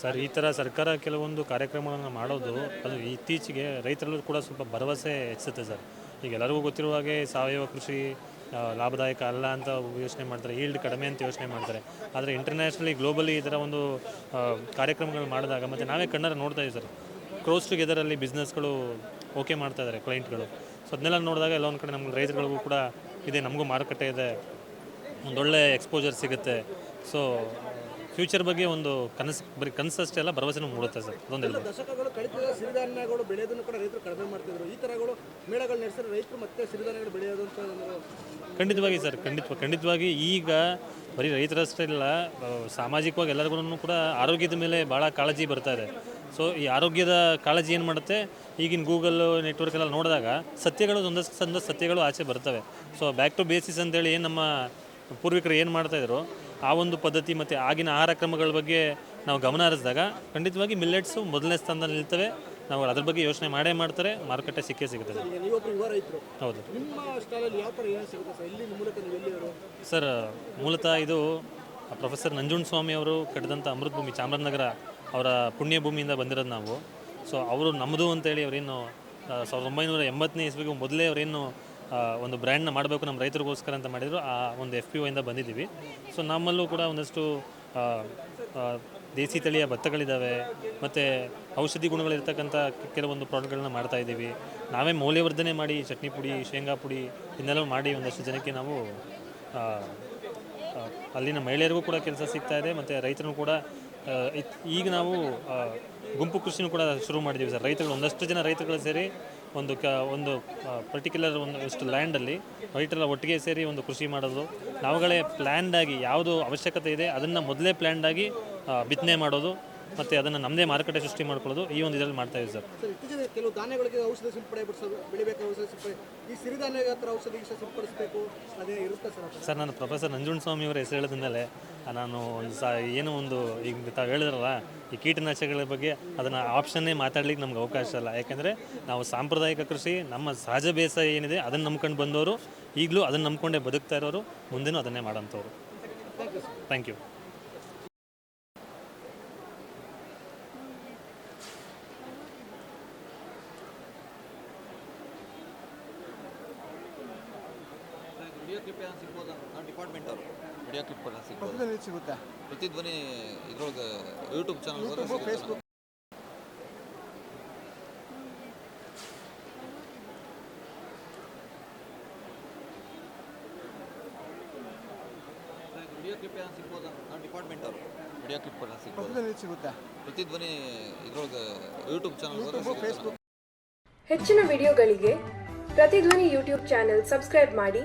Sir, ಈ ಥರ ಸರ್ಕಾರ ಕೆಲವೊಂದು ಕಾರ್ಯಕ್ರಮಗಳನ್ನು ಮಾಡೋದು ಅದು ಇತ್ತೀಚೆಗೆ ರೈತರಲ್ಲೂ ಕೂಡ ಸ್ವಲ್ಪ ಭರವಸೆ ಹೆಚ್ಚುತ್ತೆ ಸರ್. ಈಗ ಎಲ್ಲರಿಗೂ ಗೊತ್ತಿರುವ ಹಾಗೆ ಸಾವಯವ ಕೃಷಿ ಲಾಭದಾಯಕ ಅಲ್ಲ ಅಂತ ಯೋಚನೆ ಮಾಡ್ತಾರೆ ಈಲ್ಡ್ ಕಡಿಮೆ ಅಂತ ಯೋಚನೆ ಮಾಡ್ತಾರೆ. ಆದರೆ ಇಂಟರ್ನ್ಯಾಷನಲಿ ಗ್ಲೋಬಲಿ ಈ ಥರ ಒಂದು ಕಾರ್ಯಕ್ರಮಗಳು ಮಾಡಿದಾಗ ಮತ್ತು ನಾವೇ ಕಣ್ಣರ ನೋಡ್ತಾ ಇದ್ದೀವಿ ಸರ್. ಕ್ಲೋಸ್ ಟುಗೆದರಲ್ಲಿ ಬಿಸ್ನೆಸ್ಗಳು ಓಕೆ ಮಾಡ್ತಾ ಇದ್ದಾರೆ ಕ್ಲೈಂಟ್ಗಳು ಸೊ ಅದನ್ನೆಲ್ಲ ನೋಡಿದಾಗ ಎಲ್ಲ ಒಂದು ಕಡೆ ನಮ್ಗೆ ರೈತರುಗಳಿಗೂ ಕೂಡ ಇದೆ, ನಮಗೂ ಮಾರುಕಟ್ಟೆ ಇದೆ. ಒಂದೊಳ್ಳೆ ಎಕ್ಸ್ಪೋಜರ್ ಸಿಗುತ್ತೆ. ಸೊ ಫ್ಯೂಚರ್ ಬಗ್ಗೆ ಒಂದು ಕನಸು ಬರೀ ಕನಸಷ್ಟೇ ಅಲ್ಲ ಭರವಸೆನೂ ಮೂಡುತ್ತೆ ಸರ್. ಅದೊಂದು ಹೇಳ್ಬೋದು. ದಶಕಗಳು ಸಿರಿಧಾನ್ಯಗಳು ಬೆಳೆಯೋದನ್ನು ಕೂಡ ರೈತರು ಕಡಿಮೆ ಮಾಡ್ತಿದ್ರು. ಈ ಥರಗಳು ಮೇಳಗಳು ನಡೆಸಿದ್ರೆ ರೈತರು ಮತ್ತೆ ಸಿರಿಧಾನ್ಯಗಳು ಬೆಳೆಯೋದು ಅಂತ ಖಂಡಿತವಾಗಿ ಸರ್ ಖಂಡಿತ ಖಂಡಿತವಾಗಿ ಈಗ ಬರೀ ರೈತರಷ್ಟೇ ಇಲ್ಲ ಸಾಮಾಜಿಕವಾಗಿ ಎಲ್ಲರಿಗೂ ಕೂಡ ಆರೋಗ್ಯದ ಮೇಲೆ ಭಾಳ ಕಾಳಜಿ ಬರ್ತಾ ಇದೆ. ಸೊ ಈ ಆರೋಗ್ಯದ ಕಾಳಜಿ ಏನು ಮಾಡುತ್ತೆ? ಈಗಿನ ಗೂಗಲ್ ನೆಟ್ವರ್ಕ್ ಎಲ್ಲ ನೋಡಿದಾಗ ಸತ್ಯಗಳು ಒಂದಷ್ಟು ಒಂದಷ್ಟು ಸತ್ಯಗಳು ಆಚೆ ಬರ್ತವೆ. ಸೊ ಬ್ಯಾಕ್ ಟು ಬೇಸಿಸ್ ಅಂತೇಳಿ ಏನು ನಮ್ಮ ಪೂರ್ವಿಕರು ಏನು ಮಾಡ್ತಾಯಿದ್ರು ಆ ಒಂದು ಪದ್ಧತಿ ಮತ್ತು ಆಗಿನ ಆಹಾರ ಕ್ರಮಗಳ ಬಗ್ಗೆ ನಾವು ಗಮನ ಹರಿಸಿದಾಗ ಖಂಡಿತವಾಗಿ ಮಿಲ್ಲೆಟ್ಸು ಮೊದಲನೇ ಸ್ಥಾನದಲ್ಲಿ ನಿಲ್ತವೆ. ನಾವು ಅದ್ರ ಬಗ್ಗೆ ಯೋಚನೆ ಮಾಡೇ ಮಾಡ್ತಾರೆ ಮಾರುಕಟ್ಟೆ ಸಿಕ್ಕೇ ಸಿಗುತ್ತದೆ ಹೌದು. ಸರ್? ಮೂಲತಃ ಇದು ಪ್ರೊಫೆಸರ್ ನಂಜುಂಡ ಸ್ವಾಮಿ ಅವರು ಕಟ್ಟಿದಂಥ ಅಮೃತ ಭೂಮಿ ಚಾಮರಾಜನಗರ ಅವರ ಪುಣ್ಯ ಭೂಮಿಯಿಂದ ಬಂದಿರೋದು ನಾವು. ಸೊ ಅವರು ನಮ್ಮದು ಅಂತೇಳಿ ಅವರೇನು ಸಾವಿರದ ಒಂಬೈನೂರ ಎಂಬತ್ತನೇ ಇಸ್ವಿಗೂ ಮೊದಲೇ ಅವರೇನು ಒಂದು ಬ್ರ್ಯಾಂಡ್ನ ಮಾಡಬೇಕು ನಮ್ಮ ರೈತರಿಗೋಸ್ಕರ ಅಂತ ಮಾಡಿದರು, ಆ ಒಂದು ಎಫ್ ಪಿ ಒಯಿಂದ ಬಂದಿದ್ದೀವಿ. ಸೊ ನಮ್ಮಲ್ಲೂ ಕೂಡ ಒಂದಷ್ಟು ದೇಸಿ ತಳಿಯ ಭತ್ತಗಳಿದ್ದಾವೆ, ಮತ್ತು ಔಷಧಿ ಗುಣಗಳಿರ್ತಕ್ಕಂಥ ಕೆಲವೊಂದು ಪ್ರಾಡಕ್ಟ್ಗಳನ್ನ ಮಾಡ್ತಾ ಇದ್ದೀವಿ. ನಾವೇ ಮೌಲ್ಯವರ್ಧನೆ ಮಾಡಿ ಚಟ್ನಿ ಪುಡಿ, ಶೇಂಗಾ ಪುಡಿ, ಇನ್ನೆಲ್ಲ ಮಾಡಿ ಒಂದಷ್ಟು ಜನಕ್ಕೆ ನಾವು ಅಲ್ಲಿನ ಮಹಿಳೆಯರಿಗೂ ಕೂಡ ಕೆಲಸ ಸಿಗ್ತಾ ಇದೆ, ಮತ್ತು ರೈತರು ಕೂಡ ಈಗ ನಾವು ಗುಂಪು ಕೃಷಿನೂ ಕೂಡ ಶುರು ಮಾಡಿದ್ದೀವಿ ಸರ್. ರೈತರು ಒಂದಷ್ಟು ಜನ ರೈತರುಗಳು ಸೇರಿ ಒಂದು ಕ ಒಂದು ಪರ್ಟಿಕ್ಯುಲರ್ ಒಂದು ಇಷ್ಟು ಲ್ಯಾಂಡಲ್ಲಿ ರೈತರೆಲ್ಲ ಒಟ್ಟಿಗೆ ಸೇರಿ ಒಂದು ಕೃಷಿ ಮಾಡೋದು. ನಾವುಗಳೇ ಪ್ಲ್ಯಾಂಡಾಗಿ ಯಾವುದು ಅವಶ್ಯಕತೆ ಇದೆ ಅದನ್ನು ಮೊದಲೇ ಪ್ಲ್ಯಾನ್ಡಾಗಿ ಬಿತ್ತನೆ ಮಾಡೋದು ಮತ್ತು ಅದನ್ನು ನಮ್ಮದೇ ಮಾರುಕಟ್ಟೆ ಸೃಷ್ಟಿ ಮಾಡ್ಕೊಳ್ಳೋದು ಈ ಒಂದು ಇದರಲ್ಲಿ ಮಾಡ್ತಾ ಇದ್ದೀವಿ ಸರ್. ಸರ್ ಇತ್ತೀಚೆಗೆ ಕೆಲವು ಧಾನ್ಯಗಳಿಗೆ ಔಷಧಿ ಸಿಂಪಡೆ ಬಿಡಿಸೋದು ಬೆಳಿಬೇಕು ಔಷಧಿ ಸಿಂಪಡಣೆ. ಈ ಸಿರಿಧಾನ್ಯ ಹತ್ರ ಔಷಧಿ ಸಿಂಪಡಿಸಬೇಕು ಅದೇ ಇರುತ್ತೆ ಸರ್? ಸರ್ ನಾನು ಪ್ರೊಫೆಸರ್ ನಂಜುಂಡ ಸ್ವಾಮಿ ಅವರ ಹೆಸರು ಹೇಳಿದ ಮೇಲೆ ನಾನು ಒಂದು ಸ ಏನೋ ಒಂದು, ಈಗ ತಾವು ಹೇಳಿದ್ರಲ್ಲ, ಈ ಕೀಟನಾಶಕಗಳ ಬಗ್ಗೆ ಅದನ್ನು ಆಪ್ಷನ್ನೇ ಮಾತಾಡ್ಲಿಕ್ಕೆ ನಮ್ಗೆ ಅವಕಾಶ ಇಲ್ಲ. ಯಾಕೆಂದರೆ ನಾವು ಸಾಂಪ್ರದಾಯಿಕ ಕೃಷಿ, ನಮ್ಮ ಸಹಜ ಬೇಸಾಯ ಏನಿದೆ, ಅದನ್ನು ನಂಬ್ಕೊಂಡು ಬಂದವರು, ಈಗಲೂ ಅದನ್ನು ನಂಬ್ಕೊಂಡೇ ಬದುಕ್ತಾ ಇರೋರು, ಮುಂದೆನೂ ಅದನ್ನೇ ಮಾಡೋಂಥವ್ರು. ಥ್ಯಾಂಕ್ ಯು ವಿಡಿಯೋ ಕ್ಲಿಪ್ ಏನಾದ್ರು ಸಿಗ್ಬೋದಾ ಡಿಪಾರ್ಟ್ಮೆಂಟ್ ಅವರು. ವಿಡಿಯೋ ಕ್ಲಿಪ್ ಏನಾದ್ರು ಸಿಗ್ಬೋದು ಪ್ರತಿದಿನ ಸಿಗುತ್ತೆ. ಪ್ರತಿಧ್ವನಿ ಇದ್ರೊಳಗೆ YouTube channel Facebook video clip ಏನಾದ್ರು ಸಿಗ್ಬೋದಾ ಡಿಪಾರ್ಟ್ಮೆಂಟ್ ಅವರು. ವಿಡಿಯೋ ಕ್ಲಿಪ್ ಏನಾದ್ರು ಸಿಗ್ಬೋದು ಪ್ರತಿದಿನ ಸಿಗುತ್ತೆ. ಪ್ರತಿಧ್ವನಿ ಇದ್ರೊಳಗೆ ಯೂಟ್ಯೂಬ್ ಚಾನಲ್ ಫೇಸ್ಬುಕ್ ಹೆಚ್ಚಿನ ವಿಡಿಯೋಗಳಿಗೆ ಪ್ರತಿಧ್ವನಿ ಯೂಟ್ಯೂಬ್ ಚಾನೆಲ್ ಸಬ್ಸ್ಕ್ರೈಬ್ ಮಾಡಿ.